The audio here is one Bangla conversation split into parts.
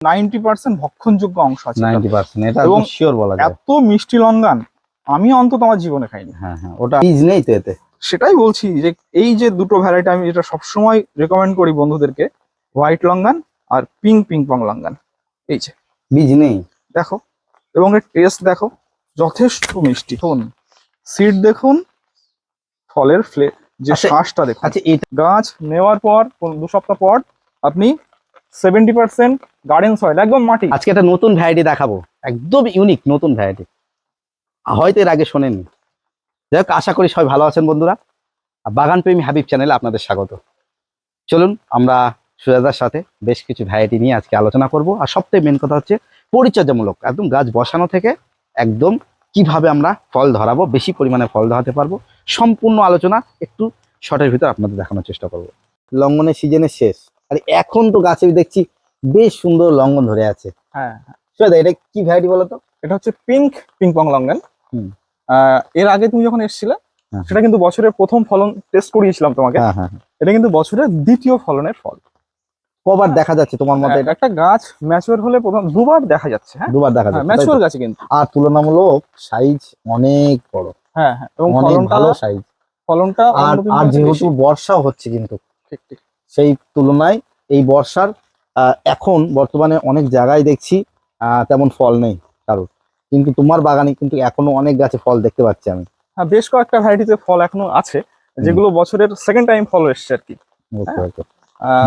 নাইনটি পার্সেন্ট ভক্ষণযোগ্য অংশ আছে নাইনটি পার্সেন্ট এটা এবং শিওর বলা যায়। এত মিষ্টি লঙ্গান আমি অন্তত আমার জীবনে খাইনি। হ্যাঁ হ্যাঁ ওটা বীজ নেই তো এতে। সেটাই বলছি যে এই যে দুটো ভ্যারাইটি আমি যেটা সবসময় রেকমেন্ড করি বন্ধুদেরকে হোয়াইট লঙ্গান আর পিঙ্ক পিঙ্ক পং লঙ্গান। এই যে। বীজ নেই। দেখো এবং এর টেস্ট দেখো যথেষ্ট মিষ্টি। দেখুন সিড দেখুন ফলের ফ্লে যে আচ্ছা, শ্বাসটা দেখুন। আচ্ছা গাছ নেওয়ার পর দু সপ্তাহ পর আপনি সেভেন্টি পার্সেন্ট গার্ডেন সয়েল একদম মাটি। আজকে একটা নতুন ভ্যারাইটি দেখাবো। একদম ইউনিক নতুন ভ্যারাইটি হয়তো এর আগে শোনেননি। যাই হোক আশা করি সবাই ভালো আছেন বন্ধুরা। আর বাগান প্রেমী হাবিব চ্যানেলে আপনাদের স্বাগত। চলুন আমরা সুজাদার সাথে বেশ কিছু ভ্যারাইটি নিয়ে আজকে আলোচনা করব। আর সবথেকে মেন কথা হচ্ছে পরিচর্যামূলক। একদম গাছ বসানো থেকে একদম কীভাবে আমরা ফল ধরাবো বেশি পরিমাণে ফল ধরাতে পারব সম্পূর্ণ আলোচনা একটু শর্টের ভিতর আপনাদের দেখানোর চেষ্টা করব। লঙ্ঘনের সিজনের শেষ। আর এখন তো গাছে দেখছি বেশ সুন্দর লঙ্গন ধরে আছে। হ্যাঁ। এটা কি ভ্যারাইটি বলো তো এটা হচ্ছে পিঙ্ক পিঙ্ক পং লঙ্গান। এর আগে তুমি যখন এসেছিলে হ্যাঁ। সেটা কিন্তু বছরের প্রথম ফলন টেস্ট করিয়েছিলাম তোমাকে। হ্যাঁ হ্যাঁ এটা কিন্তু বছরের দ্বিতীয় ফলনের ফল। কবার দেখা যাচ্ছে তোমার মতে এটা? একটা গাছ ম্যাচিওর হলে প্রথম দুবার দেখা যাচ্ছে হ্যাঁ? দুবার দেখা যাচ্ছে ম্যাচিওর গাছে কিন্তু। আর তুলনামূলক সাইজ অনেক বড়। হ্যাঁ হ্যাঁ এবং ফলনটা ভালো সাইজ ফলনটা আর যেহেতু বেশি। বর্ষাও হচ্ছে কিন্তু। ঠিক ঠিক। সেই তুলনায় এই বর্ষার এখন বর্তমানে অনেক জায়গায় দেখছি তেমন ফল নেই কারোর। কিন্তু তোমার বাগানে কিন্তু এখনও অনেক গাছে ফল দেখতে পাচ্ছি আমি। হ্যাঁ বেশ কয়েকটা ভ্যারাইটিতে ফল এখনও আছে যেগুলো বছরের সেকেন্ড টাইম ফল এসছে আর কি। পারছ।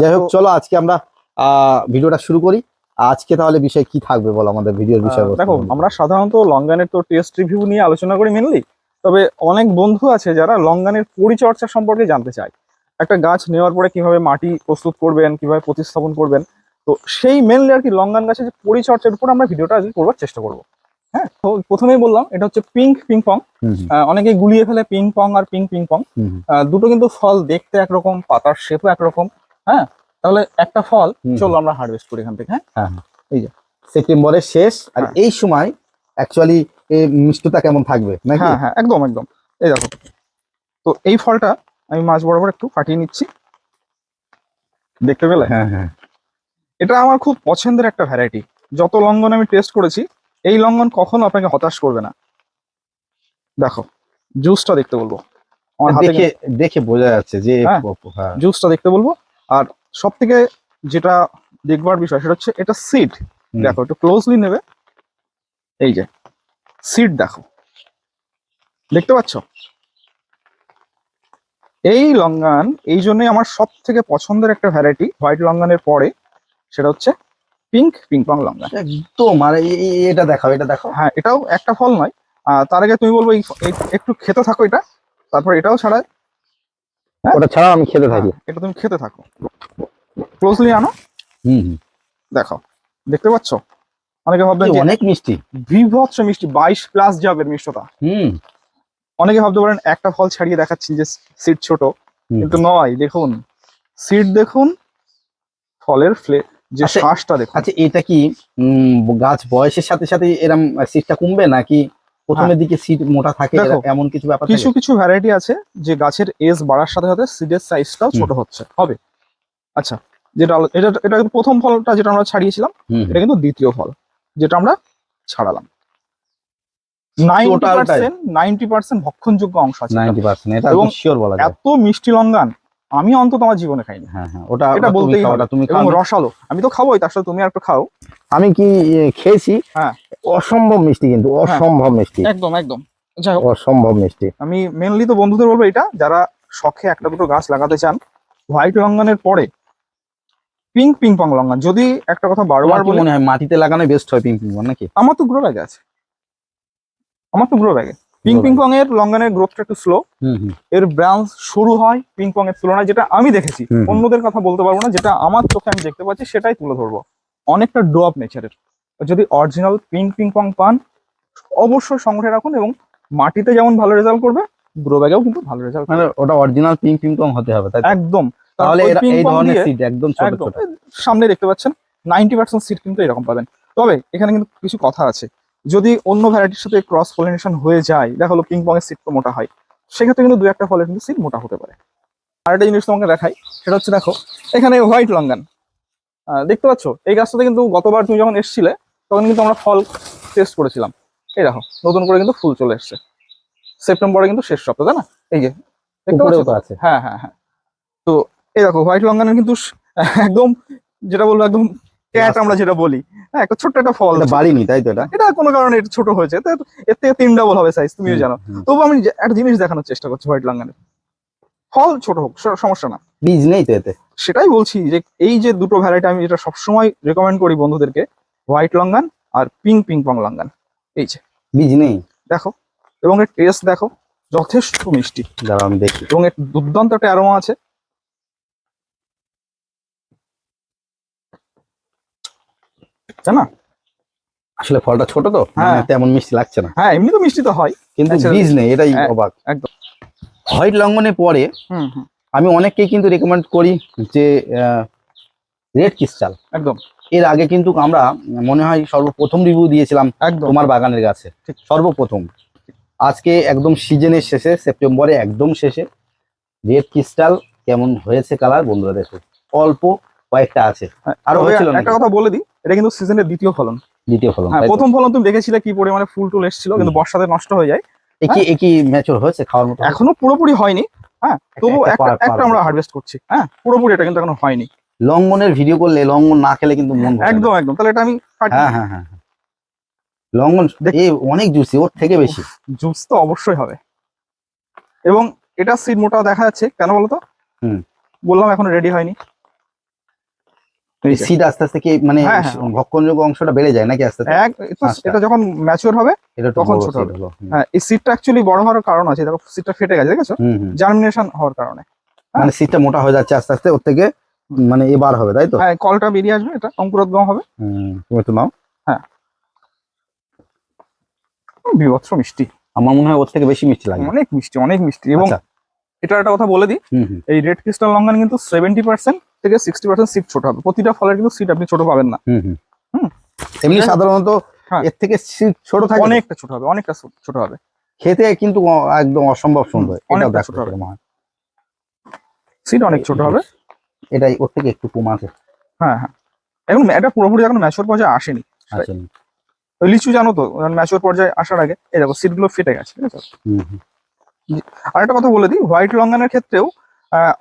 যাই হোক চলো আজকে আমরা আহ, ভিডিওটা শুরু করি। আজকে তাহলে বিষয় কি থাকবে বলো আমাদের ভিডিওর বিষয় দেখো আমরা সাধারণত লঙ্গানের তো টেস্ট রিভিউ নিয়ে আলোচনা করি মেনলি তবে অনেক বন্ধু আছে যারা লঙ্গানের পরিচর্যা সম্পর্কে জানতে চায়। একটা গাছ নেওয়ার পরে কীভাবে মাটি প্রস্তুত করবেন কীভাবে প্রতিস্থাপন করবেন তো সেই মেনলি আর কি লঙ্গান গাছের যে পরিচর্যার উপর আমরা ভিডিওটা আজকে করবার চেষ্টা করব। হ্যাঁ তো প্রথমেই বললাম এটা হচ্ছে পিঙ্ক পিং পং অনেকে গুলিয়ে ফেলে পিং পং আর পিং পিং পং দুটো কিন্তু ফল দেখতে একরকম পাতার শেপও একরকম হ্যাঁ? তাহলে একটা ফল। চলো আমরা হারভেস্ট করি এখান থেকে হ্যাঁ? সেপ্টেম্বরের শেষ আর হ্যাঁ। এই সময় অ্যাকচুয়ালি মিষ্টতা কেমন থাকবে হ্যাঁ হ্যাঁ একদম একদম। এই দেখো। তো এই ফলটা আমি মাছ বরাবর একটু ফাটিয়ে নিচ্ছি। দেখতে পেলে? হ্যাঁ হ্যাঁ। এটা আমার খুব পছন্দের একটা ভ্যারাইটি যত লঙ্ঘন আমি টেস্ট করেছি এই লঙ্ঘন কখনো আপনাকে হতাশ করবে না। দেখো জুসটা দেখতে বলব। আমার দেখে দেখে বোঝা যাচ্ছে যে হ্যাঁ। হ্যাঁ। জুসটা দেখতে বলব। আর সব থেকে যেটা দেখবার বিষয় সেটা হচ্ছে এটা সিড দেখো একটু ক্লোজলি নেবে। এই যে সিড দেখো। দেখতে পাচ্ছ? এই লঙ্গান এই জন্যই আমার সব থেকে পছন্দের একটা ভ্যারাইটি হোয়াইট লঙ্গানের পরে সেটা হচ্ছে পিঙ্ক পিঙ্কং লঙ্গান। একদম আর এটা দেখাও এটা দেখাও। হ্যাঁ এটাও একটা ফল নয়। আহ, তার আগে তুমি বলব একটু খেতে থাকো এটা তারপর এটাও ছাড়ায় হ্যাঁ। ওটা ছাড়াও আমি খেতে থাকি। এটা তুমি খেতে থাকো। ক্লোজলি আনো। হুম হুম। দেখো দেখতে পাচ্ছ? অনেকে ভাববেন যে অনেক মিষ্টি। বিভৎস মিষ্টি বাইশ প্লাস যাবে মিষ্টতা। হুম। অনেকে ভাবতে পারেন একটা ফল ছাড়িয়ে দেখাচ্ছি যে সিট ছোট কিন্তু নয় দেখুন সিড দেখুন ফলের ফ্লে যে আচ্ছা, শ্বাসটা দেখুন। আচ্ছা এটা কি গাছ বয়সের সাথে সাথে এরম সিটটা কমবে নাকি প্রথমের দিকে সিট মোটা থাকে হ্যাঁ। এমন কিছু ব্যাপার কিছু কিছু ভ্যারাইটি আছে যে গাছের এজ বাড়ার সাথে সাথে সিডের সাইজটাও ছোট হচ্ছে হবে? আচ্ছা যেটা এটা এটা প্রথম ফলটা যেটা আমরা ছাড়িয়েছিলাম এটা কিন্তু দ্বিতীয় ফল যেটা আমরা ছাড়ালাম নাইনটি Total টাই। পার্সেন্ট নাইনটি পার্সেন্ট ভক্ষণযোগ্য অংশ আছে এটা শিওর বলা যায়। এত মিষ্টি লঙ্গান আমি অন্তত আমার জীবনে খাইনি। হ্যাঁ হ্যাঁ ওটা এটা ওটা তুমি বলতেই হবে। তুমি এবং রসালো। আমি তো খাবোই তার সাথে তুমি আর একটু খাও। আমি কি খেয়েছি? হ্যাঁ। অসম্ভব মিষ্টি কিন্তু অসম্ভব মিষ্টি। একদম একদম। যাই হোক। অসম্ভব মিষ্টি। আমি মেনলি তো বন্ধুদের বলব এটা যারা শখে একটা দুটো গাছ লাগাতে চান হোয়াইট লঙ্গানের পরে পিঙ্ক পিং পং লঙ্গান যদি একটা কথা বারবার মনে হয় মাটিতে লাগানো বেস্ট হয় পিঙ্ক পিঙ্ক নাকি? আমার তো গ্রো ব্যাগে আছে। আমার তো গ্রো ব্যাগে পিং পিং পং এর লঙ্গানের গ্রোথটা একটু স্লো এর ব্রাঞ্চ শুরু হয় পিং পং এর তুলনায় যেটা আমি দেখেছি। অন্যদের কথা বলতে পারব না যেটা আমার চোখে আমি দেখতে পাচ্ছি সেটাই তুলে ধরবো। অনেকটা ডোয়াপ নেচারের যদি অরিজিনাল পিং পিং পং পান অবশ্যই সংগ্রহে রাখুন এবং মাটিতে যেমন ভালো রেজাল্ট করবে গ্রো ব্যাগেও কিন্তু ভালো রেজাল্ট মানে ওটা অরিজিনাল পিঙ্ক পিঙ্ক হতে হবে তাই একদম। তাহলে এই ধরনের সিট একদম ছোট ছোট। সামনে দেখতে পাচ্ছেন নাইনটি পার্সেন্ট সিট কিন্তু এরকম পাবেন। তবে এখানে কিন্তু কিছু কথা আছে। যদি অন্য ভ্যারাইটির সাথে ক্রস পলিনেশন হয়ে যায় দেখা হলো পিং পং সিট তো মোটা হয় সেক্ষেত্রে কিন্তু দু একটা ফলের কিন্তু সিট মোটা হতে পারে। আর একটা জিনিস তোমাকে দেখাই সেটা হচ্ছে দেখো এখানে হোয়াইট লঙ্গান দেখতে পাচ্ছ? এই গাছটাতে কিন্তু গতবার তুমি যখন এসছিলে তখন কিন্তু আমরা ফল টেস্ট করেছিলাম। এই দেখো নতুন করে কিন্তু ফুল চলে এসছে। সেপ্টেম্বরে কিন্তু শেষ সপ্তাহ তাই না? এই যে হ্যাঁ হ্যাঁ হ্যাঁ। তো এই দেখো হোয়াইট লঙ্গানের কিন্তু একদম যেটা বলব একদম ক্যাট আমরা যেটা বলি। হ্যাঁ একটা ছোট্ট একটা ফল বাড়িনি তাই তো এটা? এটা কোনো কারণে এটা ছোট হয়েছে। তো এর থেকে তিন ডাবল হবে সাইজ তুমিও জানো। তবু আমি একটা জিনিস দেখানোর চেষ্টা করছি হোয়াইট লঙ্গানের। ফল ছোট হোক সমস্যা না। বীজ নেই তো এতে? সেটাই বলছি যে এই যে দুটো ভ্যারাইটি আমি যেটা সবসময় রেকমেন্ড করি বন্ধুদেরকে হোয়াইট লঙ্গান আর পিঙ্ক পিং পং লঙ্গান। এই যে। বীজ নেই? দেখো। এবং এর টেস্ট দেখো যথেষ্ট মিষ্টি। দাঁড়াও আমি দেখি। এবং এর দুর্দান্ত একটা অ্যারোমা আছে। তাই না আসলে ফলটা ছোট তো হ্যাঁ। মানে তেমন মিষ্টি লাগছে না। হ্যাঁ এমনি তো মিষ্টি তো হয়। কিন্তু বীজ নেই এটাই হ্যাঁ, অবাক। একদম। হোয়াইট লঙ্ঘনের পরে আমি অনেককেই কিন্তু রেকমেন্ড করি যে রেড ক্রিস্টাল একদম। এর আগে কিন্তু আমরা মনে হয় সর্বপ্রথম রিভিউ দিয়েছিলাম একদম। তোমার বাগানের গাছে। সর্বপ্রথম। আজকে একদম সিজনের শেষে সেপ্টেম্বরে একদম শেষে রেড ক্রিস্টাল কেমন হয়েছে কালার বন্ধুরা দেখো। অল্প কয়েকটা আছে। হ্যাঁ, আরও? একটা কথা বলে দিই। এটা কিন্তু সিজনের দ্বিতীয় ফলন। দ্বিতীয় ফলন হ্যাঁ প্রথম ফলন তুমি দেখেছিলে কি পরিমাণে ফুল টুল এসেছিল কিন্তু বর্ষাতে নষ্ট হয়ে যায়। একই একই ম্যাচুর হয়েছে খাওয়ার মতো? এখনও পুরোপুরি হয়নি হ্যাঁ তবু একটা একটা আমরা হারভেস্ট করছি হ্যাঁ পুরোপুরি এটা কিন্তু এখনও হয়নি। লঙ্ঘনের ভিডিও করলে লঙ্ঘন না খেলে কিন্তু মন একদম একদম তাহলে এটা আমি হ্যাঁ হ্যাঁ হ্যাঁ হ্যাঁ। লঙ্ঘন দেখ- এই অনেক জুসি ওর থেকে বেশি। জুস তো অবশ্যই হবে। এবং এটা সিড মোটা দেখা যাচ্ছে কেন বলতো? হুম। বললাম এখনও রেডি হয়নি। সিড আস্তে আস্তে কি মানে হ্যাঁ, হ্যাঁ। ভক্ষণযোগ্য অংশটা বেড়ে যায় নাকি আস্তে আচ্ছা। এটা যখন ম্যাচিওর হবে এটা তখন ছোট হবে। হ্যাঁ এই সিডটা অ্যাকচুয়ালি বড় হওয়ার কারণ আছে। দেখো সিডটা ফেটে গেছে দেখেছ? জার্মিনেশন হওয়ার কারণে। মানে সিটটা মোটা হয়ে যাচ্ছে আস্তে আস্তে ওর থেকে মানে এবার হবে তাই তো? হ্যাঁ কলটা বেরিয়ে আসবে এটা অঙ্কুরোদ্গম হবে। হুম, তুমি একটু নাও। বিভৎস মিষ্টি। আমার মনে হয় ওর থেকে বেশি মিষ্টি লাগে অনেক মিষ্টি অনেক মিষ্টি। এবং আচ্ছা। এটা একটা কথা বলে দিই এই রেড ক্রিস্টাল লঙ্ঘন কিন্তু সেভেন্টি পার্সেন্ট থেকে সিক্সটি পার্সেন্ট সিট ছোট হবে। প্রতিটা ফলের কিন্তু সিট আপনি ছোট পাবেন না। হুম হুম। হুম। এমনি সাধারণত হ্যাঁ। এর থেকে সিট ছোট থাকে? অনেকটা ছোট হবে অনেকটা ছোট হবে। খেতে কিন্তু একদম অসম্ভব সুন্দর। অনেকটা ছোট হবে। সিট অনেক ছোট হবে। এটাই ওর থেকে একটু কম আছে। হ্যাঁ হ্যাঁ। এখন এটা পুরোপুরি এখন ম্যাচিওর পর্যায়ে আসেনি। ওই লিচু জানো তো? ম্যাচিওর পর্যায়ে আসার আগে এই দেখো সিটগুলো ফেটে গেছে ঠিক আছে? হুম হুম। আর একটা কথা বলে দিই হোয়াইট লঙ্গানের ক্ষেত্রেও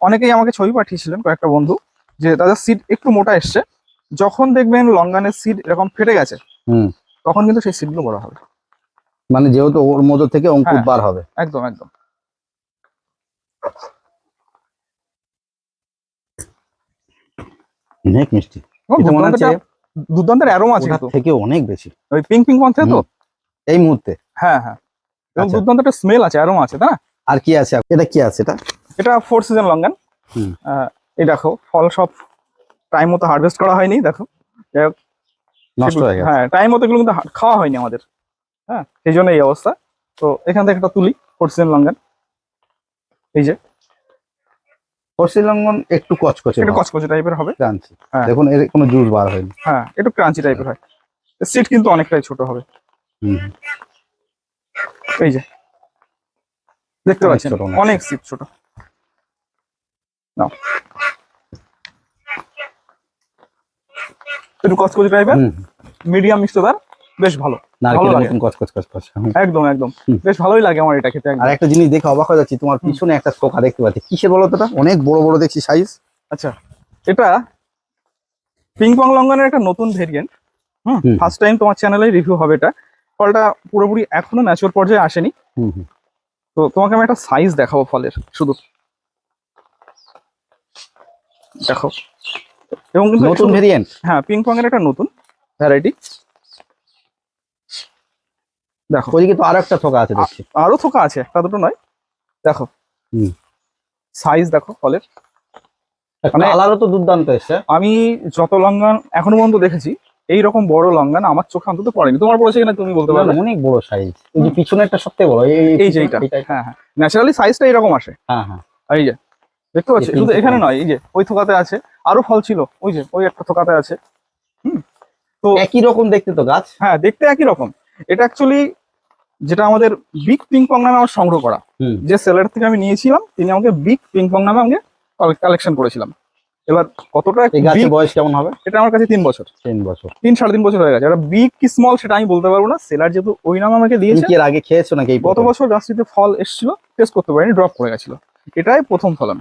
অনেকেই আমাকে ছবি পাঠিয়েছিলেন কয়েকটা বন্ধু। যে তাদের সিট একটু মোটা এসছে যখন দেখবেন লঙ্গানের সিট এরকম ফেটে গেছে হুম। তখন কিন্তু সেই সিটগুলো বড় হবে। মানে যেহেতু ওর মধ্যে থেকে অঙ্কুর হ্যাঁ। বার হবে। একদম একদম। অনেক মিষ্টি। এটা মনে হচ্ছে দুর্দান্তের অ্যারোমা আছে থেকে অনেক বেশি। ওই পিঙ্ক পিঙ্ক পন্থে তো? এই মুহূর্তে। হ্যাঁ হ্যাঁ। এবং আচ্ছা। দুর্দান্ত একটা স্মেল আছে অ্যারোমা আছে তাই না? আর কি আছে? এটা কি আছে এটা? এটা ফোর সিজন লঙ্গান। এই দেখো ফল সব টাইম মতো হারভেস্ট করা হয়নি দেখো। নষ্ট হয়ে গেছে। হ্যাঁ টাইম মতো এগুলো কিন্তু খাওয়া হয়নি আমাদের। হ্যাঁ সেই জন্য এই অবস্থা। তো এখান থেকে একটা তুলি ফোর সিজন লঙ্গান এই যে। লঙ্ঘন একটু কচকচে একটু কচকচে টাইপের হবে। ক্রাঞ্চি হ্যাঁ। দেখুন এর কোনো জুস বার হয়নি। হ্যাঁ একটু ক্রাঞ্চি টাইপের হয়। সিট কিন্তু অনেকটাই ছোট হবে। হুম। এই যে। দেখতে পাচ্ছেন অনেক অনেক সিট ছোট। নাও। একটু কচকচে টাইপের। মিডিয়াম মিষ্টতার বেশ ভালো। হুম। একদম একদম। বেশ ভালোই লাগে আমার এটা খেতে আর একটা জিনিস দেখে অবাক হয়ে যাচ্ছি তোমার পিছনে একটা দেখতে পাচ্ছি। কিসের বলো তো এটা? অনেক বড় বড় দেখছি সাইজ আচ্ছা এটা পিং পং লঙ্ঘনের একটা নতুন ভেরিয়েন্ট হুম। ফার্স্ট টাইম তোমার চ্যানেলে রিভিউ হবে এটা। ফলটা পুরোপুরি এখনও ম্যাচিওর পর্যায়ে আসেনি। তো তোমাকে আমি একটা সাইজ দেখাবো ফলের শুধু। দেখো। এবং নতুন ভেরিয়েন্ট হ্যাঁ পিং পং এর একটা নতুন ভ্যারাইটি দেখো। ওইদিকে তো আরও একটা থোকা আছে দেখছি। আরও থোকা আছে একটা দুটো নয়। দেখো। সাইজ দেখো ফলের মানে- কালারও তো দুর্দান্ত এসছে। আমি যত লঙ্গান এখনও পর্যন্ত দেখেছি এই রকম বড় লঙ্গান আমার চোখে অন্তত পড়েনি। তোমার পড়েছে কিনা তুমি বলতে পারবে? অনেক বড় সাইজ এই যে পিছনে একটা সবথেকে বড় এই যে এইটা। হ্যাঁ হ্যাঁ। ন্যাচারালি সাইজটা এরকম আসে। হ্যাঁ হ্যাঁ। এই যে দেখতে পাচ্ছি শুধু এখানে নয় এই যে ওই থোকাতে আছে আরও ফল ছিল ওই যে ওই একটা থোকাতে আছে তো একই রকম দেখতে তো গাছ? হ্যাঁ দেখতে একই রকম। এটা অ্যাকচুয়ালি যেটা আমাদের বিগ পিং পং নামে আমার সংগ্রহ করা। হুম। যে সেলার থেকে আমি নিয়েছিলাম তিনি আমাকে বিগ পিং পং নামে আমাকে কালেকশন করেছিলাম এবার কতটা গাছের বয়স কেমন হবে? এটা আমার কাছে তিন বছর। তিন বছর। তিন সাড়ে তিন বছর হয়ে গেছে। এটা বিগ কি স্মল সেটা আমি বলতে পারব না। সেলার যেহেতু ওই নাম আমাকে দিয়েছে এর আগে খেয়েছো নাকি গত? বছর গাছটিতে ফল এসেছিল টেস্ট করতে পারিনি ড্রপ করে গেছিল। এটাই প্রথম ফলন।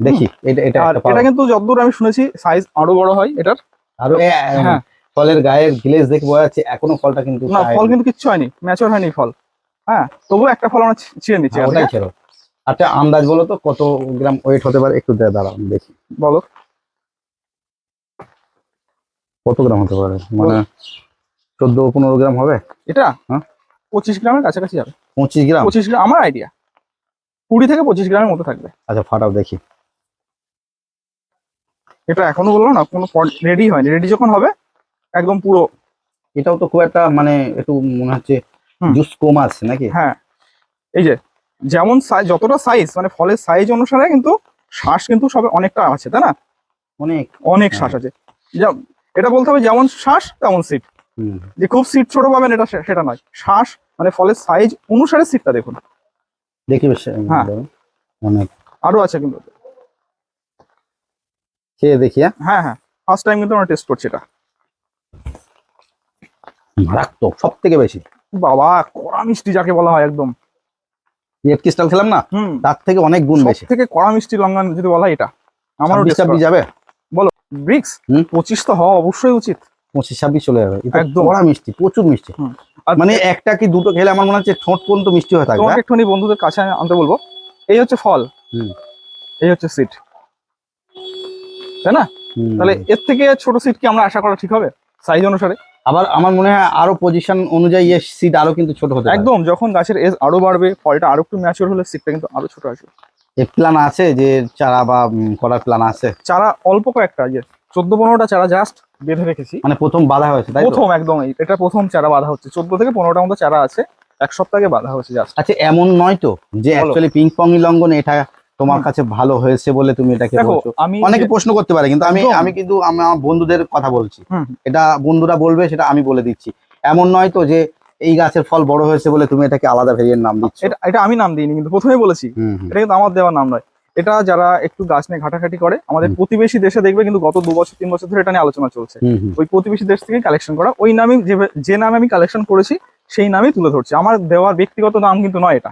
দেখি এটা এটা। এটা কিন্তু যতদূর আমি শুনেছি সাইজ আরও বড় হয় এটার। আরও হ্যাঁ। ফলের গায়ের গ্লেজ দেখে বোঝা যাচ্ছে এখনও ফলটা কিন্তু না ফল কিন্তু কিচ্ছু হয়নি ম্যাচিওর হয়নি ফল। হ্যাঁ তবুও একটা ফল আমরা ছিঁড়ে নিচ্ছি হ্যাঁ, ওটাই ছিল আচ্ছা আন্দাজ বলো তো কত গ্রাম ওয়েট হতে পারে? একটু দাঁড়াও দেখি। বলো। কত গ্রাম হতে পারে? মানে চোদ্দ পনেরো গ্রাম হবে? এটা? হ্যাঁ। পঁচিশ গ্রামের কাছাকাছি যাবে। পঁচিশ গ্রাম? পঁচিশ গ্রাম আমার আইডিয়া কুড়ি থেকে পঁচিশ গ্রামের মতো থাকবে। আচ্ছা ফাটাও দেখি। এটা এখনও বলল না কোনো রেডি হয়নি। রেডি যখন হবে একদম পুরো। এটাও তো খুব একটা মানে একটু মনে হচ্ছে জুস কম আছে নাকি? হ্যাঁ। এই যে যেমন সাইজ যতটা সাইজ মানে ফলের সাইজ অনুসারে কিন্তু শ্বাস কিন্তু সবে অনেকটা আছে তাই না? অনেক। অনেক শ্বাস আছে। এটা বলতে হবে যেমন শ্বাস তেমন সিট। যে খুব সিট ছোট পাবেন এটা সেটা নয়। শ্বাস মানে ফলের সাইজ অনুসারে সিটটা দেখুন। দেখি বেশ হ্যাঁ। অনেক। আরও আছে কিন্তু। খেয়ে দেখি হ্যাঁ? হ্যাঁ হ্যাঁ। ফার্স্ট টাইম কিন্তু আমরা টেস্ট করছি এটা। মারাত্মক সব থেকে বেশি। বাবা কড়া মিষ্টি যাকে বলা হয় একদম। রেড ক্রিস্টাল খেলাম না? তার থেকে অনেক গুণ বেশি। থেকে কড়া মিষ্টি লঙ্ঘন যদি বলা হয় এটা আমারও ছাব্বিশ যাবে? ব্রিক্স হুম। পঁচিশ তো হওয়া অবশ্যই উচিত। পঁচিশ ছাব্বিশ চলে যাবে। একদম। বড়া মিষ্টি প্রচুর মিষ্টি। মানে একটা কি দুটো খেলে আমার মনে হচ্ছে ঠোঁট পর্যন্ত মিষ্টি হয়ে থাকবে হ্যাঁ? একটুখানি বন্ধুদের কাছে আনতে বলব। এই হচ্ছে ফল। হুম। এই হচ্ছে সিট তাই না? তাহলে এর থেকে ছোট সিট কি আমরা আশা করা ঠিক হবে? সাইজ অনুসারে? আবার আমার মনে হয় আরও পজিশন অনুযায়ী এর সিট আরও কিন্তু ছোট হতে একদম যখন গাছের এজ আরও বাড়বে ফলটা আরও একটু ম্যাচিওর হলে সিটটা কিন্তু আরও ছোট আসবে। প্ল্যান আছে যে চারা বা করার প্ল্যান আছে? চারা অল্প কয়েকটা যে চোদ্দ পনেরোটা চারা জাস্ট বেঁধে রেখেছি। মানে প্রথম বাধা হয়েছে তাই প্রথম একদম এটা প্রথম চারা বাধা হচ্ছে। চোদ্দ থেকে পনেরোটা মতো চারা আছে এক সপ্তাহে বাধা হচ্ছে জাস্ট আচ্ছা এমন নয় তো যে অ্যাকচুয়ালি পিং পং লঙ্ঘন এটা তোমার কাছে ভালো হয়েছে বলে তুমি এটাকে দেখো বলছো। আমি অনেকে প্রশ্ন করতে পারে কিন্তু আমি আমি কিন্তু আমার বন্ধুদের কথা বলছি। এটা বন্ধুরা বলবে সেটা আমি বলে দিচ্ছি। এমন নয় তো যে এই গাছের ফল বড় হয়েছে বলে তুমি এটাকে আলাদা ভেরিয়েন্ট নাম দিচ্ছ। এটা এটা আমি নাম দিইনি কিন্তু প্রথমেই বলেছি। এটা কিন্তু আমার দেওয়ার নাম নয়। এটা যারা একটু গাছ নিয়ে ঘাটাঘাটি করে আমাদের প্রতিবেশী দেশে দেখবে কিন্তু গত দু বছর তিন বছর ধরে এটা নিয়ে আলোচনা চলছে। ওই প্রতিবেশী দেশ থেকে কালেকশন করা। ওই নামে যে নামে আমি কালেকশন করেছি সেই নামই তুলে ধরছি। আমার দেওয়ার ব্যক্তিগত নাম কিন্তু নয় এটা।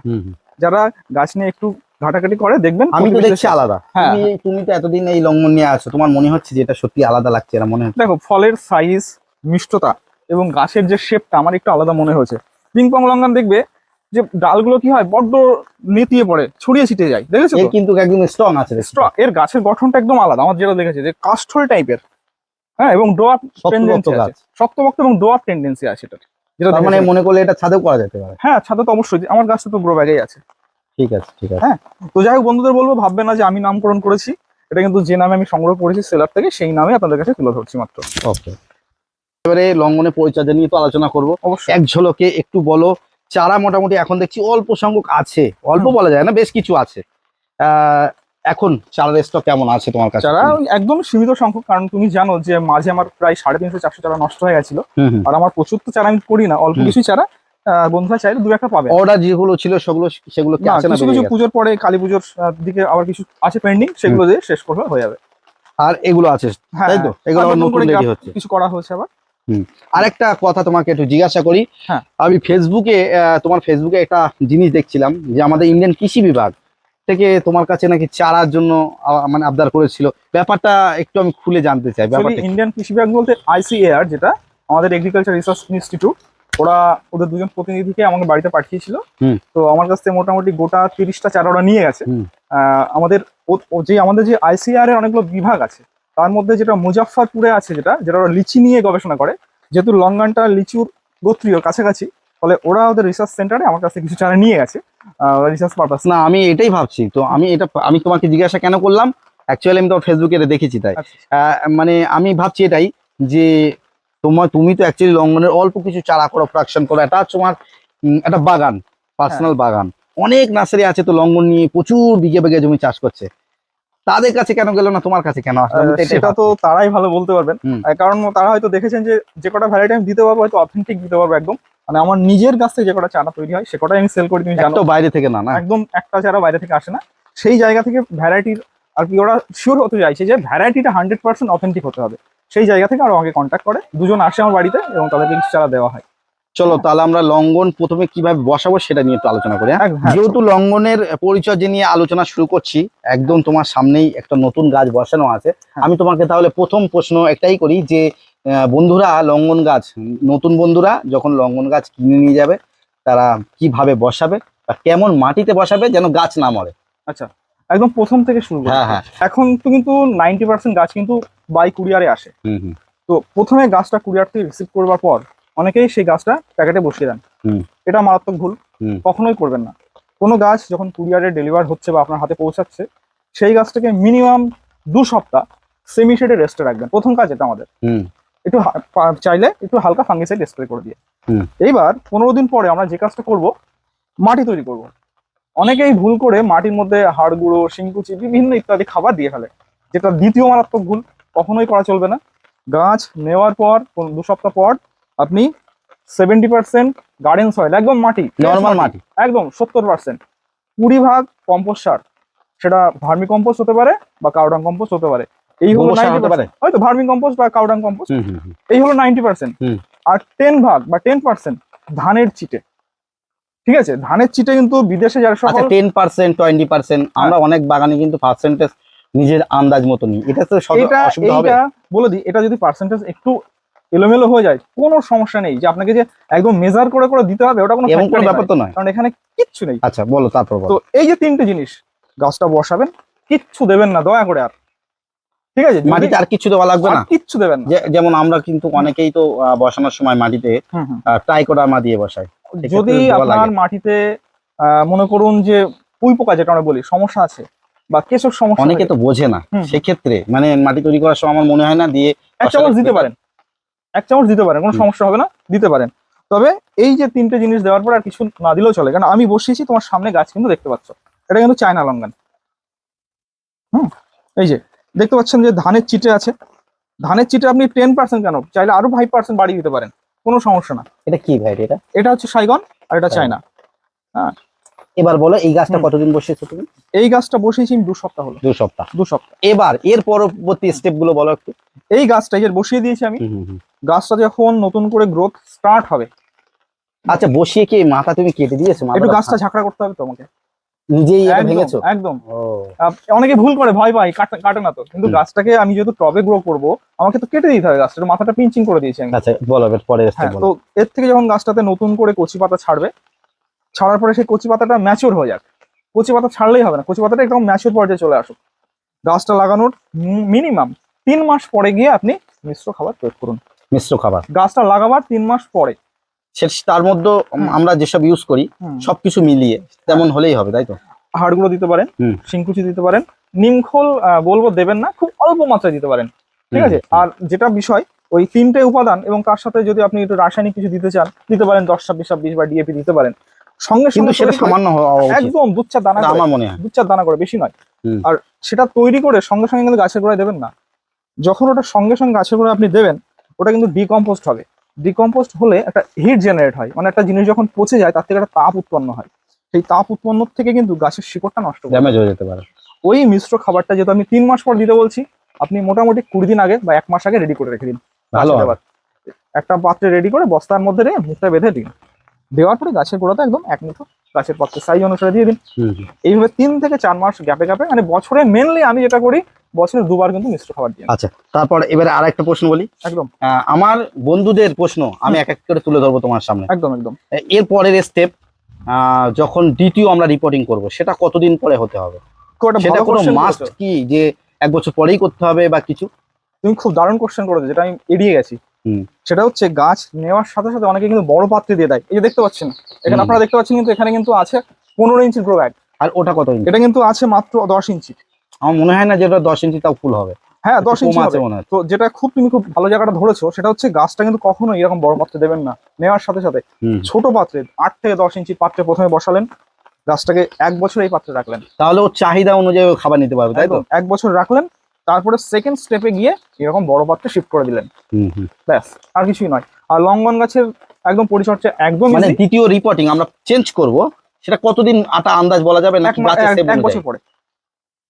যারা গাছ নিয়ে একটু ঘাটাঘাটি করে দেখবেন আমি তো দেখছি আলাদা। হ্যাঁ। তুমি তুমি তো এতদিন এই লঙ্ঘন নিয়ে আসছো তোমার মনে হচ্ছে যে এটা সত্যি আলাদা লাগছে এরা মনে হচ্ছে? দেখো ফলের সাইজ মিষ্টতা এবং গাছের যে শেপটা আমার একটু আলাদা মনে হয়েছে। পিং পং লঙ্ঘন দেখবে যে ডালগুলো কি হয় বড্ড নেতিয়ে পড়ে ছড়িয়ে ছিটিয়ে যায় দেখেছ এর কিন্তু একদম স্ট্রং আছে। Straw- এর গাছের গঠনটা একদম আলাদা আমার যেটা দেখেছি যে কাষ্ঠল টাইপের হ্যাঁ এবং ডোয়াপ টেন্ডেন্সি। আছে। শক্তপোক্ত এবং ডোয়াপ টেন্ডেন্সি আছে এটা যেটা তার মানে মনে করলে এটা ছাদেও করা যেতে পারে। হ্যাঁ ছাদে তো অবশ্যই আমার গাছটা তো গ্রো ব্যাগেই আছে। ঠিক আছে ঠিক আছে। হ্যাঁ। তো যাই হোক বন্ধুদের বলব ভাববে না যে আমি নামকরণ করেছি। এটা কিন্তু যে নামে আমি সংগ্রহ করেছি সেলার থেকে সেই নামে আপনাদের কাছে তুলে ধরছি মাত্র। ওকে এবারে লঙ্ঘনের পরিচর্যা নিয়ে তো আলোচনা করব। এক ঝলকে একটু বলো চারা মোটামুটি এখন দেখছি অল্প সংখ্যক আছে। অল্প বলা যায় না বেশ কিছু আছে। আহ, এখন চারার স্টক কেমন আছে তোমার কাছে? যারা একদম সীমিত সংখ্যক কারণ তুমি জানো যে মাঝে আমার প্রায় সাড়ে তিনশো চারশো চারা নষ্ট হয়ে গেছিল। আর আমার প্রচুর তো চারা আমি করি না অল্প। কিছু চারা। বন্ধুরা চাইলে দু একটা পাবে অর্ডার যেগুলো ছিল সেগুলো সেগুলো কি আছে না কিছু কিছু পুজোর পরে কালী পুজোর দিকে আবার কিছু আছে পেন্ডিং সেগুলো দিয়ে শেষ করলে হয়ে যাবে। আর এগুলো আছে হ্যাঁ তাই তো? এগুলো আবার নতুন রেডি হচ্ছে। কিছু করা হয়েছে আবার। আরেকটা কথা তোমাকে একটু জিজ্ঞাসা করি। হ্যাঁ। আমি ফেসবুকে তোমার ফেসবুকে একটা জিনিস দেখছিলাম যে আমাদের ইন্ডিয়ান কৃষি বিভাগ থেকে তোমার কাছে নাকি চারার জন্য মানে আবদার করেছিল। ব্যাপারটা একটু আমি খুলে জানতে চাই ব্যাপারটা ইন্ডিয়ান কৃষি বিভাগ বলতে আইসিএআর যেটা আমাদের এগ্রিকালচার রিসার্চ ইনস্টিটিউট ওরা ওদের দুজন প্রতিনিধিকে আমাকে বাড়িতে পাঠিয়েছিল। তো আমার কাছ থেকে মোটামুটি গোটা তিরিশটা চারা ওরা নিয়ে গেছে। আমাদের যে আমাদের যে আইসিআর এর অনেকগুলো বিভাগ আছে তার মধ্যে যেটা মুজাফফরপুরে আছে যেটা যেটা ওরা লিচি নিয়ে গবেষণা করে যেহেতু লঙ্গানটা লিচুর গোত্রীয় কাছাকাছি ফলে ওরা ওদের রিসার্চ সেন্টারে আমার কাছে কিছু চারা নিয়ে গেছে। রিসার্চ পারপাস না আমি এটাই ভাবছি। তো আমি এটা আমি তোমাকে জিজ্ঞাসা কেন করলাম? অ্যাকচুয়ালি আমি তো ফেসবুকে দেখেছি তাই। আহ, মানে আমি ভাবছি এটাই যে তোমার তুমি তো অ্যাকচুয়ালি লঙ্ঘনের অল্প কিছু চারা করো প্রোডাকশন করো। এটা তোমার একটা বাগান পার্সোনাল বাগান। অনেক নার্সারি আছে তো লঙ্ঘন নিয়ে প্রচুর বিঘে বিঘে জমি চাষ করছে। তাদের কাছে কেন গেল না তোমার কাছে কেন সেটা তো তারাই ভালো বলতে পারবেন। কারণ তারা হয়তো দেখেছেন যে যে কটা ভ্যারাইটি আমি দিতে পারব হয়তো অথেন্টিক দিতে পারব একদম। মানে আমার নিজের কাছ থেকে যে কটা চারা তৈরি হয় সে কটাই আমি সেল করি তুমি জানো। বাইরে থেকে না না? একদম একটা চারা বাইরে থেকে আসে না। সেই জায়গা থেকে ভ্যারাইটির আর কি ওরা শিওর হতে চাইছে যে ভ্যারাইটিটা হান্ড্রেড পার্সেন্ট অথেন্টিক হতে হবে। সেই জায়গা থেকে আরও আমাকে কন্ট্যাক্ট করে। দুজন আসে আমার বাড়িতে এবং তাদেরকে কিছু চারা দেওয়া হয়। চলো তাহলে আমরা লঙ্ঘন প্রথমে কীভাবে বসাবো সেটা নিয়ে একটু আলোচনা করি হ্যাঁ? হ্যাঁ, যেহেতু লঙ্ঘনের পরিচর্যা নিয়ে আলোচনা শুরু করছি একদম তোমার সামনেই একটা নতুন গাছ বসানো আছে। হ্যাঁ। আমি তোমাকে তাহলে প্রথম প্রশ্ন একটাই করি যে বন্ধুরা লঙ্ঘন গাছ নতুন বন্ধুরা যখন লঙ্ঘন গাছ কিনে নিয়ে যাবে তারা কীভাবে বসাবে বা কেমন মাটিতে বসাবে যেন গাছ না মরে? আচ্ছা একদম প্রথম থেকে শুরু হ্যাঁ হ্যাঁ। এখন তো কিন্তু নাইনটি পার্সেন্ট গাছ কিন্তু বাই কুরিয়ারে আসে। তো প্রথমে গাছটা কুরিয়ার থেকে রিসিভ করবার পর অনেকেই সেই গাছটা প্যাকেটে বসিয়ে দেন। এটা মারাত্মক ভুল। কখনোই করবেন না। কোনো গাছ যখন কুরিয়ারে ডেলিভার হচ্ছে বা আপনার হাতে পৌঁছাচ্ছে সেই গাছটাকে মিনিমাম দু সপ্তাহ সেমি শেডে রেস্টে রাখবেন। প্রথম কাজ এটা আমাদের। হুম। একটু চাইলে একটু হালকা ফাঙ্গিসাইড স্প্রে করে দিয়ে। এইবার পনেরো দিন পরে আমরা যে কাজটা করব মাটি তৈরি করব। অনেকেই ভুল করে মাটির মধ্যে হাড় গুঁড়ো শিংকুচি বিভিন্ন ইত্যাদি খাবার দিয়ে ফেলে যেটা দ্বিতীয় মারাত্মক ভুল। কখনোই করা চলবে না। গাছ নেওয়ার পর কোন- দু সপ্তাহ পর আপনি সেভেন্টি পার্সেন্ট গার্ডেন সয়েল একদম মাটি নর্মাল মাটি। একদম সত্তর পার্সেন্ট কুড়ি ভাগ কম্পোস্ট সার। সেটা ভার্মি কম্পোস্ট হতে পারে বা কাউডাং কম্পোস্ট হতে পারে। এই হলো গোবর হতে পারে? হয়তো ভার্মি কম্পোস্ট বা কাউডাং কম্পোস্ট। এই হলো নাইনটি পার্সেন্ট আর টেন ভাগ বা টেন পার্সেন্ট ধানের চিটে। ঠিক আছে? ধানের চিটে কিন্তু বিদেশে যারা সকল টেন পার্সেন্ট টোয়েন্টি পার্সেন্ট আমরা অনেক বাগানে কিন্তু পার্সেন্টেজ নিজের আন্দাজ মতো নিই। এটা তো এটা অসুবিধা হবে। বলে দিই এটা যদি পার্সেন্টেজ একটু এলোমেলো হয়ে যায় কোনো সমস্যা নেই। যে আপনাকে যে একদম মেজার করে করে দিতে হবে ওটা কোনো কোনো ব্যাপার তো নয়। কারণ এখানে কিচ্ছু নেই। আচ্ছা বলো তারপর তো এই যে তিনটে জিনিস গাছটা বসাবেন কিচ্ছু দেবেন না দয়া করে আর। ঠিক আছে? মাটিতে আর কিছু দেওয়া লাগবে না? কিচ্ছু দেবেন না। যেমন আমরা কিন্তু অনেকেই তো বসানোর সময় মাটিতে। ট্রাইকোডার্মা দিয়ে বসাই। যদি আপনার মাটিতে আহ, মনে করুন যে পুঁই পোকা যেটা আমরা বলি সমস্যা আছে বা কেঁচোর সমস্যা অনেকে তো বোঝে না। সেক্ষেত্রে মানে মাটি তৈরি করার সময় আমার মনে হয় না দিয়ে এক চামচ দিতে পারেন। এক চামচ দিতে পারেন কোনো সমস্যা হবে না দিতে পারেন। তবে এই যে তিনটে জিনিস দেওয়ার পর আর কিছু না দিলেও চলে। কারণ আমি বসিয়েছি তোমার সামনে গাছ কিন্তু দেখতে পাচ্ছ। এটা কিন্তু চায়না লঙ্গান হুম এই যে দেখতে পাচ্ছেন যে ধানের চিটে আছে। ধানের চিটে আপনি টেন পার্সেন্ট কেন? চাইলে আরও ফাইভ পার্সেন্ট বাড়িয়ে দিতে পারেন। কোনো সমস্যা না। এটা কি ভাই এটা? এটা হচ্ছে সাইগন আর এটা চায়না এবার বলো এই গাছটা কতদিন বসিয়েছো তুমি? এই গাছটা বসিয়েছি দু সপ্তাহ হলো। দু সপ্তাহ। দু সপ্তাহ। এবার এর পরবর্তী স্টেপগুলো বলো একটু। এই গাছটা যে বসিয়ে দিয়েছি আমি। গাছটা যখন নতুন করে গ্রোথ স্টার্ট হবে। আচ্ছা বসিয়ে কি মাথা তুমি কেটে দিয়েছ? একটু গাছটা ঝাঁকড়া করতে হবে তোমাকে। নিজেই ভেঙেছো? একদম। অনেকে ভুল করে ভয় পায় কাটে- কাটে না তো। কিন্তু গাছটাকে আমি যেহেতু টবে গ্রো করব আমাকে তো কেটে দিতে হবে গাছটা একটু মাথাটা পিঞ্চিং করে দিয়েছি আমি। আচ্ছা বলো পরে হ্যাঁ তো এর থেকে যখন গাছটাতে নতুন করে কচি পাতা ছাড়বে ছাড়ার পরে সেই কচি পাতাটা ম্যাচিওর হয়ে যাক। কচি পাতা ছাড়লেই হবে না। কচি পাতাটা একদম ম্যাচিওর পর্যায়ে চলে আসুক। গাছটা লাগানোর মিনিমাম তিন মাস পরে গিয়ে আপনি মিশ্র খাবার প্রয়োগ করুন। মিশ্র খাবার। গাছটা লাগাবার তিন মাস পরে। তার মধ্যে আমরা যেসব ইউজ করি সবকিছু মিলিয়ে তেমন হলেই হবে তাই তো? হাড়গুলো দিতে পারেন। শিংকুচি দিতে পারেন নিমখোল বলব দেবেন না খুব অল্প মাত্রায় দিতে পারেন ঠিক আছে? আর যেটা বিষয় ওই তিনটে উপাদান এবং তার সাথে যদি আপনি একটু রাসায়নিক কিছু দিতে চান দিতে পারেন দশ ছাব্বিশ ছাব্বিশ বা ডিএপি দিতে পারেন। সঙ্গে কিন্তু সেটা সামান্য একদম দুধ দানা আমার মনে হয়। চা দানা করে বেশি নয়। আর সেটা তৈরি করে সঙ্গে সঙ্গে কিন্তু গাছের গোড়ায় দেবেন না। যখন ওটা সঙ্গে সঙ্গে গাছের গোড়ায় আপনি দেবেন ওটা কিন্তু ডিকম্পোস্ট হবে। ডিকম্পোস্ট হলে একটা হিট জেনারেট হয়। মানে একটা জিনিস যখন পচে যায় তার থেকে একটা তাপ উৎপন্ন হয়। সেই তাপ উৎপন্ন থেকে কিন্তু গাছের শিকড়টা নষ্ট ড্যামেজ হয়ে যেতে পারে। ওই মিশ্র খাবারটা যেহেতু আমি তিন মাস পর দিতে বলছি আপনি মোটামুটি কুড়ি দিন আগে বা এক মাস আগে রেডি করে রেখে দিন। ভালো। একটা পাত্রে রেডি করে বস্তার মধ্যে রেখে মুখটা বেঁধে দিন। দেওয়ার পরে গাছের গোড়াতে একদম এক মুঠো গাছের পাত্রের সাইজ অনুসারে দিয়ে দিন। এইভাবে তিন থেকে চার মাস গ্যাপে গ্যাপে মানে বছরে মেনলি আমি যেটা করি বছরে দুবার কিন্তু মিশ্র খাবার দিই। আচ্ছা তারপর এবারে আর একটা প্রশ্ন বলি। একদম। আমার বন্ধুদের প্রশ্ন আমি এক এক করে তুলে ধরবো তোমার সামনে। একদম একদম। এর পরের স্টেপ যখন দ্বিতীয় আমরা রিপোর্টিং করব সেটা কতদিন পরে হতে হবে? সেটা কোনো মাস্ট কি যে এক বছর পরেই করতে হবে বা কিছু? তুমি খুব দারুণ কোশ্চেন করেছ যেটা আমি এড়িয়ে গেছি। সেটা হচ্ছে গাছ নেওয়ার সাথে সাথে অনেকে কিন্তু বড় পাত্রে দিয়ে দেয়। এই যে দেখতে পাচ্ছেন এখানে আপনারা দেখতে পাচ্ছেন কিন্তু এখানে কিন্তু আছে পনেরো ইঞ্চি গ্রো ব্যাগ আর ওটা কত ইঞ্চি? এটা কিন্তু আছে মাত্র দশ ইঞ্চি। আমার মনে হয় না যে ওটা দশ ইঞ্চি তাও ফুল হবে। হ্যাঁ দশ ইঞ্চি আছে মনে হয়। তো যেটা খুব তুমি খুব ভালো জায়গাটা ধরেছো সেটা হচ্ছে গাছটা কিন্তু কখনো এরকম বড় পাত্রে দেবেন না। নেওয়ার সাথে সাথে ছোট পাত্রে আট থেকে দশ ইঞ্চি পাত্রে প্রথমে বসালেন গাছটাকে এক বছর এই পাত্রে রাখলেন। তাহলে ওর চাহিদা অনুযায়ী খাবার নিতে পারবে তাই তো? এক বছর রাখলেন তারপরে সেকেন্ড স্টেপে গিয়ে এরকম বড় পাত্রে শিফট করে দিলেন। ব্যাস আর কিছুই নয়। আর লঙ্গন গাছের একদম পরিচর্যা একদম মানে দ্বিতীয় রিপোর্টিং আমরা চেঞ্জ করব সেটা কতদিন আটা আন্দাজ বলা যাবে নাকি মা- গাছের এক- এক বছর পরে।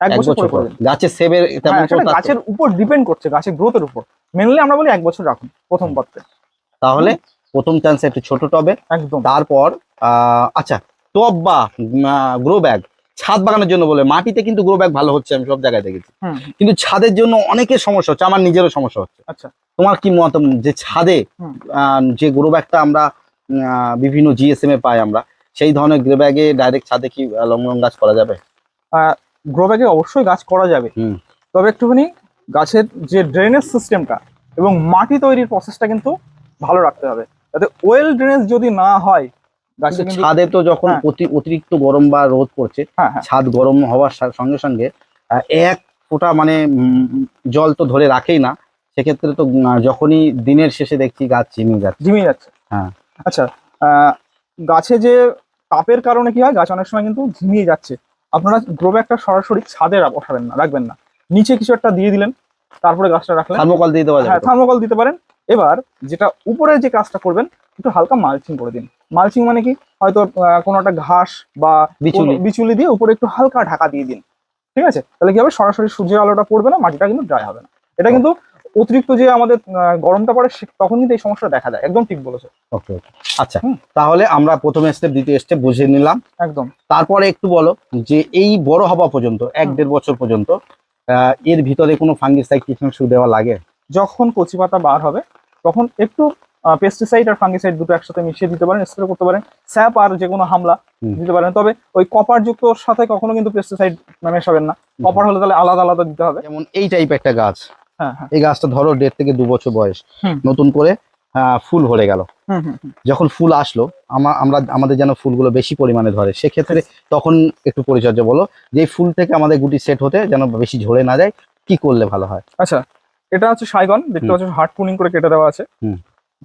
এক বছর পর করে গাছের হ্যাঁ, কোনো গাছের উপর ডিপেন্ড করছে গাছের গ্রোথের উপর। মেনলি আমরা বলি এক বছর রাখুন প্রথম পত্রে তাহলে প্রথম চান্সে একটু ছোট টবে। একদম। তারপর আহ, আচ্ছা টব বা গ্রো ব্যাগ ছাদ বাগানের জন্য বলে। মাটিতে কিন্তু গ্রো ব্যাগ ভালো হচ্ছে আমি সব জায়গায় দেখেছি। কিন্তু ছাদের জন্য অনেকের সমস্যা হচ্ছে আমার নিজেরও সমস্যা হচ্ছে। আচ্ছা। তোমার কি মত? যে ছাদে যে গ্রো ব্যাগটা আমরা বিভিন্ন জিএসএম এ পাই আমরা সেই ধরনের গ্রো ব্যাগে ডাইরেক্ট ছাদে কি লং লং গাছ করা যাবে? গ্রো ব্যাগে অবশ্যই গাছ করা যাবে। হুম। তবে একটুখানি গাছের যে ড্রেনেজ সিস্টেমটা এবং মাটি তৈরির প্রসেসটা কিন্তু ভালো রাখতে হবে। যাতে ওয়েল ড্রেনেজ যদি না হয় ছাদে তো যখন হ্যাঁ। অতি- অতিরিক্ত গরম বা রোদ পড়ছে হ্যাঁ হ্যাঁ। ছাদ গরম হওয়ার সঙ্গে সঙ্গে এক ফোঁটা মানে জল তো ধরে রাখেই না। সেক্ষেত্রে তো যখনই দিনের শেষে দেখছি গাছ চিমিয়ে যাচ্ছে। ঝিমিয়ে যাচ্ছে। হ্যাঁ। আচ্ছা আহ, গাছে যে তাপের কারণে কি হয়? গাছ অনেক সময় কিন্তু ঝিমিয়ে যাচ্ছে। আপনারা গ্রো ব্যাগটা সরাসরি ছাদে বসাবেন না রাখবেন না। নিচে কিছু একটা দিয়ে দিলেন তারপরে গাছটা রাখলেন। থার্মোকল দিয়ে দেওয়া হ্যাঁ যাবে থার্মোকল দিতে পারেন। এবার যেটা উপরে যে কাজটা করবেন একটু হালকা মালচিং করে দিন। মালচিং মানে কি? হয়তো কোনো একটা ঘাস বা বিচুলি। বিচুলি দিয়ে উপরে একটু হালকা ঢাকা দিয়ে দিন। ঠিক আছে? তাহলে কি হবে? সরাসরি সূর্যের আলোটা পড়বে না মাটিটা কিন্তু ড্রাই হবে না। এটা কিন্তু অতিরিক্ত যে আমাদের গরমটা পড়ে তখন কিন্তু এই সমস্যাটা দেখা যায় একদম ঠিক বলেছ। ওকে ওকে। আচ্ছা হুম। তাহলে আমরা প্রথম স্টেপ দ্বিতীয় স্টেপ বুঝে নিলাম। একদম। তারপরে একটু বলো যে এই বড় হওয়া পর্যন্ত এক দেড় বছর পর্যন্ত আহ, এর ভিতরে কোনো ফাঙ্গিসাইড কীটনাশক দেওয়া লাগে? যখন কচি পাতা বার হবে তখন একটু পেস্টিসাইড আর ফাঙ্গিসাইড দুটো একসাথে মিশিয়ে দিতে পারেন স্প্রে করতে পারেন স্যাপ আর যে কোনো হামলা দিতে পারেন। তবে ওই কপার যুক্ত সাথে কখনো কিন্তু পেস্টিসাইড মেশাবেন না। কপার হলে তাহলে আলাদা আলাদা দিতে হবে। যেমন এই টাইপ একটা গাছ। হ্যাঁ হ্যাঁ। এই গাছটা ধরো দেড় থেকে দু বছর বয়স। নতুন করে আহ, ফুল ভরে গেল। যখন ফুল আসলো আমা- আমরা আমাদের যেন ফুলগুলো বেশি পরিমাণে ধরে সেক্ষেত্রে তখন একটু পরিচর্যা বলো যে ফুল থেকে আমাদের গুটি সেট হতে যেন বেশি ঝরে না যায় কি করলে ভালো হয়? আচ্ছা এটা হচ্ছে সাইগন দেখতে। পাচ্ছ হার্ড পুনিং করে কেটে দেওয়া আছে।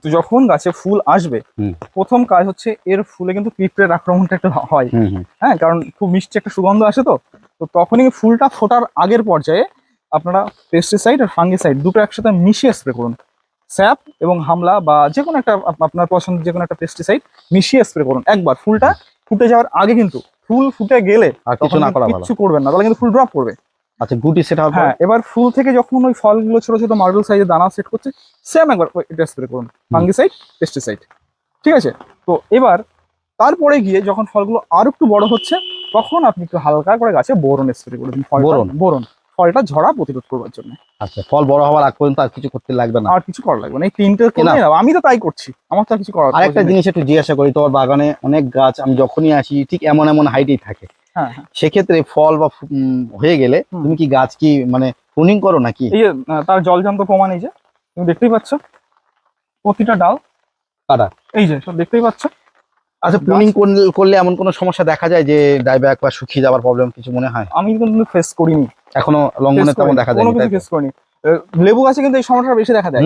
তো যখন গাছে ফুল আসবে প্রথম কাজ হচ্ছে এর ফুলে কিন্তু পিঁপড়ের আক্রমণটা একটু হয়। হ্যাঁ কারণ খুব মিষ্টি একটা সুগন্ধ আসে তো। তো তখনই ফুলটা ফোটার আগের পর্যায়ে আপনারা পেস্টিসাইড আর ফাঙ্গিসাইড দুটো একসাথে মিশিয়ে স্প্রে করুন। স্যাপ এবং হামলা বা যে কোনো একটা আপনার পছন্দের যে কোনো একটা পেস্টিসাইড মিশিয়ে স্প্রে করুন। একবার ফুলটা ফুটে যাওয়ার আগে কিন্তু ফুল ফুটে গেলে কিছু না করা ভালো। করবেন না তাহলে কিন্তু ফুল ড্রপ করবে। আচ্ছা গুটি সেট হবে। হ্যাঁ এবার ফুল থেকে যখন ওই ফলগুলো ছোট ছোট মার্বেল সাইজের দানা সেট করছে সেম একবার এটা স্প্রে করুন ফাঙ্গিসাইড পেস্টিসাইড ঠিক আছে? তো এবার তারপরে গিয়ে যখন ফলগুলো আর একটু বড় হচ্ছে তখন আপনি একটু হালকা করে গাছে বোরন স্প্রে করে দিন বোরন? বোরন। ফলটা ঝরা প্রতিরোধ করবার জন্য। আচ্ছা ফল বড় হওয়ার আগ পর্যন্ত আর কিছু করতে লাগবে না? আর কিছু করা লাগবে না। এই তিনটে। আমি তো তাই করছি। আমার তো আর কিছু করার আরেকটা। জিনিস একটু জিজ্ঞাসা করি তোমার বাগানে অনেক গাছ আমি যখনই আসি ঠিক এমন এমন হাইটেই থাকে। সেক্ষেত্রে ফল বা হয়ে গেলে তুমি কি গাছ কি মানে প্রুনিং করো নাকি? এই যে আহ, তার জলজান্ত প্রমাণ এই যে তুমি দেখতেই পাচ্ছ? প্রতিটা ডাল। কাটা। এই যে সব দেখতেই পাচ্ছ? আচ্ছা প্রুনিং করলে এমন কোনো সমস্যা দেখা যায় যে ডাইব্যাক বা শুকিয়ে যাওয়ার প্রবলেম কিছু মনে হয়? আমি কিন্তু ফেস করিনি। এখনও লঙ্ঘনে তেমন দেখা কোনো যায় কিছু ফেস করিনি। লেবু গাছে কিন্তু এই সমস্যাটা বেশি দেখা যায়।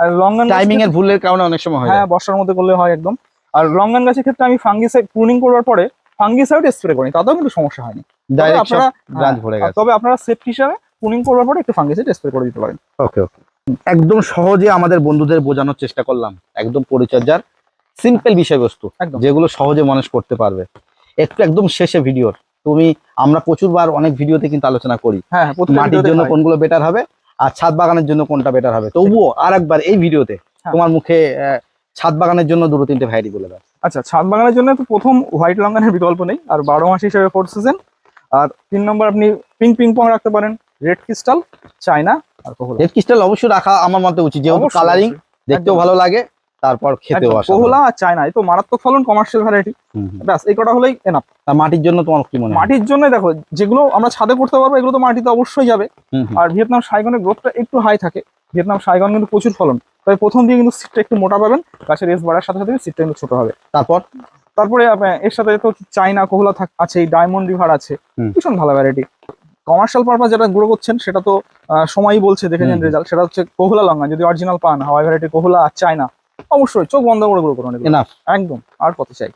আর লঙ্গান গাছে টাইমিং এর ভুলের কারণে অনেক সময় হয় হ্যাঁ বর্ষার মধ্যে করলে হয় একদম। আর লঙ্গান গাছের ক্ষেত্রে আমি ফাঙ্গিসাইড প্রুনিং করবার পরে ফাঙ্গিসাইড স্প্রে করি তাতেও কিন্তু সমস্যা হয়নি। তবে আপনারা ভরে হ্যাঁ, গেছে। তবে আপনারা সেফটি হিসাবে প্রুনিং করবার পরে একটু ফাঙ্গিসাইড স্প্রে করে দিতে পারেন। ওকে ওকে একদম সহজে আমাদের বন্ধুদের বোঝানোর চেষ্টা করলাম। একদম পরিচর্যার সিম্পল বিষয়বস্তু যেগুলো সহজে মানুষ করতে পারবে। একটু একদম শেষে ভিডিওর তুমি আমরা প্রচুরবার অনেক ভিডিওতে কিন্তু আলোচনা করি। হ্যাঁ হ্যাঁ মাটির জন্য কোনগুলো বেটার হবে আর ছাদ বাগানের জন্য কোনটা বেটার হবে? তবুও আর একবার এই ভিডিওতে। তোমার মুখে ছাদ বাগানের জন্য দুটো তিনটে ভ্যারাইটি বলে দাও। আচ্ছা ছাদ বাগানের জন্য তো প্রথম হোয়াইট লঙ্গানের বিকল্প নেই আর বারো মাস হিসেবে ফোর সিজন আর তিন নম্বর আপনি পিঙ্ক পিং পং রাখতে পারেন রেড ক্রিস্টাল চায়না আর কোহলা রেড ক্রিস্টাল অবশ্যই রাখা আমার মতে উচিত যেহেতু কালারিং দেখতেও ভালো লাগে তারপর খেতেও আসা কোহলা আর চায়না এই তো মারাত্মক ফলন কমার্শিয়াল ভ্যারাইটি ব্যাস এই কটা হলেই এনাফ আর মাটির জন্য তোমার কি মনে হয়? মাটির জন্য দেখো যেগুলো আমরা ছাদে করতে পারব এগুলো তো মাটিতে অবশ্যই যাবে। আর ভিয়েতনাম সাইগনের গ্রোথটা একটু হাই থাকে। ভিয়েতনাম সাইগন কিন্তু প্রচুর ফলন। তবে প্রথম দিয়ে কিন্তু সিটটা একটু মোটা পাবেন গাছের এস বাড়ার সাথে সাথে সিটটা কিন্তু ছোট হবে। তারপর? তারপরে এর সাথে তো চাইনা কোহলা থাক আছে ডায়মন্ড রিভার আছে। ভীষণ ভালো ভ্যারাইটি কমার্শিয়াল পারপাস যেটা গ্রো করছেন সেটা তো সময়ই বলছে দেখেছেন। রেজাল্ট সেটা হচ্ছে কোহলা লঙ্গা যদি অরিজিনাল পান হাওয়াই ভ্যারাইটি কোহলা আর চায়না অবশ্যই চোখ বন্ধ করে গ্রো করুন একদম আর কত চাই।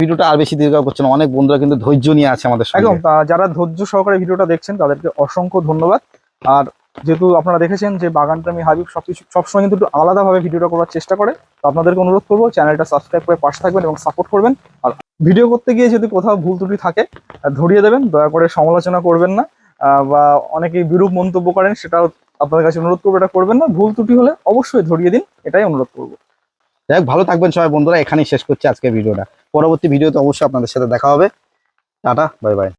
ভিডিওটা আর বেশি দীর্ঘ করছে না অনেক বন্ধুরা কিন্তু ধৈর্য নিয়ে আছে আমাদের একদম যারা ধৈর্য সহকারে ভিডিওটা দেখছেন তাদেরকে অসংখ্য ধন্যবাদ। আর যেহেতু আপনারা দেখেছেন যে বাগানটা আমি হাবিব সবকিছু সবসময় কিন্তু একটু আলাদাভাবে ভিডিওটা করার চেষ্টা করে, তো আপনাদেরকে অনুরোধ করব চ্যানেলটা সাবস্ক্রাইব করে পাশে থাকবেন এবং সাপোর্ট করবেন। আর ভিডিও করতে গিয়ে যদি কোথাও ভুল ত্রুটি থাকে ধরিয়ে দেবেন, দয়া করে সমালোচনা করবেন না বা অনেকেই বিরূপ মন্তব্য করেন সেটাও আপনাদের কাছে অনুরোধ করব, এটা করবেন না। ভুল ত্রুটি হলে অবশ্যই ধরিয়ে দিন, এটাই অনুরোধ করব। যাই ভালো থাকবেন সবাই বন্ধুরা, এখানেই শেষ করছি আজকের ভিডিওটা। পরবর্তী ভিডিওতে অবশ্যই আপনাদের সাথে দেখা হবে। Tata, bye bye.